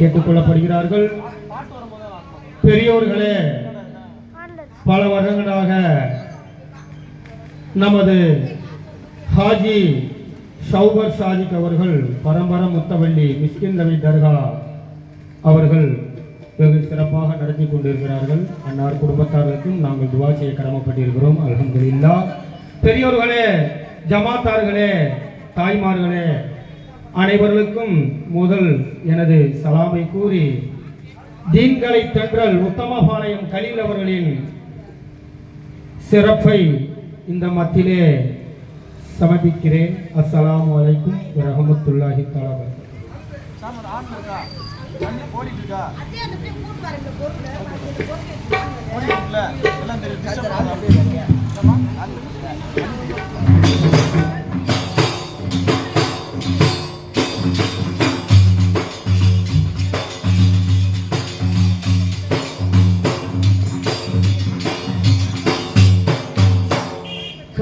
கேட்டுக்கொள்ளப்படுகிறார்கள். பெரியோர்களே பல வருடங்களாக நமது ஹாஜி ஷௌபர் ஷாஜிக் அவர்கள் பரம்பர முத்தவள்ளி மிஸ்கின் நவி தர்கா அவர்கள் வெகு சிறப்பாக நடத்தி கொண்டிருக்கிறார்கள். அன்னார் குடும்பத்தார்களுக்கும் நாங்கள் துவா செய்ய கடமைப்பட்டிருக்கிறோம். அலமதுல்லா பெரியோர்களே ஜமாத்தார்களே தாய்மார்களே அனைவர்களுக்கும் முதல் எனது சலாமை கூறி தீன்களை தென்றல் உத்தமபாளையம் கலீல் அவர்களின் சிறப்பை இந்த மத்தியிலே சமர்ப்பிக்கிறேன். அஸ்லாம் வலைக்கும் ரஹமத்துல்லாஹி தலாபர் எல்லாம்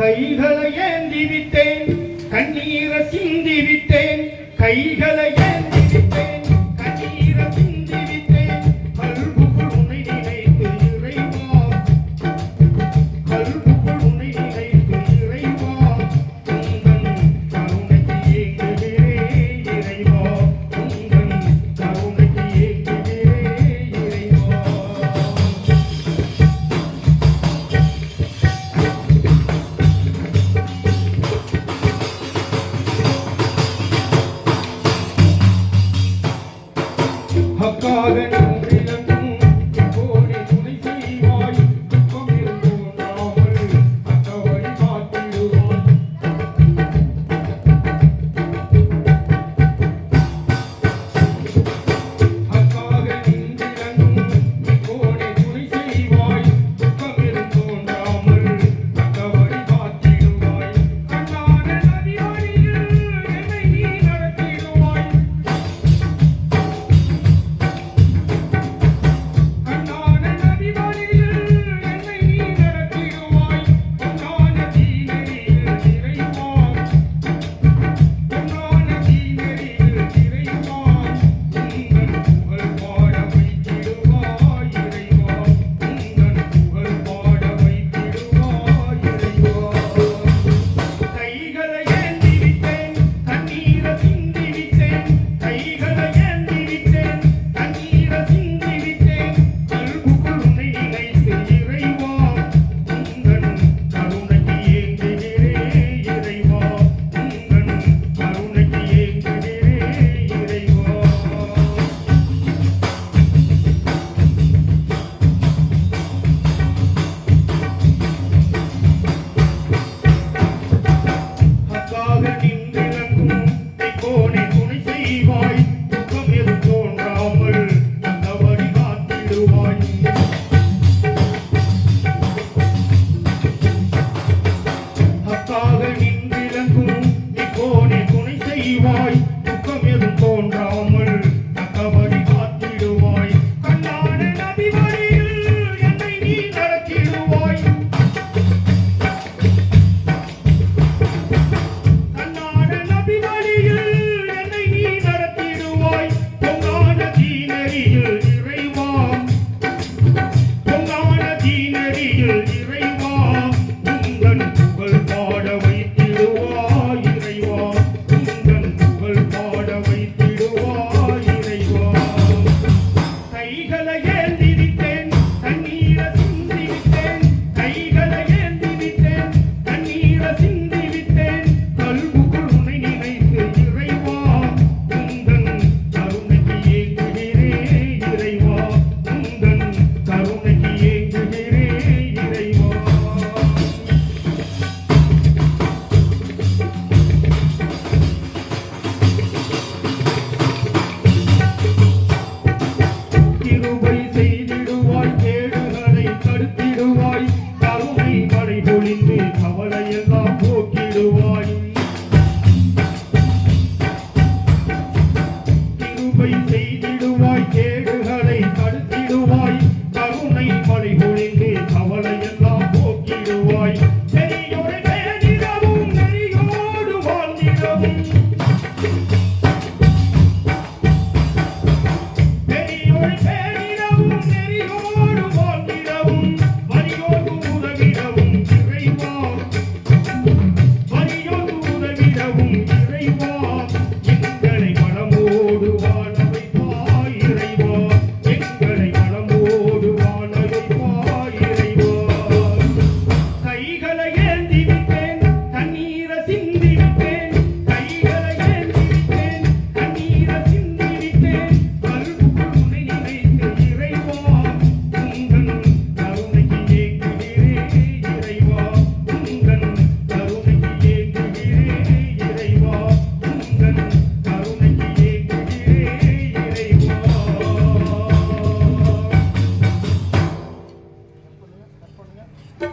கைகளை ஏந்தி விட்டேன் கண்ணீரை சிந்தி விட்டேன் கைகளை ஏந்தி பாடுவாய் அக்காக நின்றிலங்கும் நீ கோணி துணை துக்கம் எதுவும் தோன்றாம். Thank you.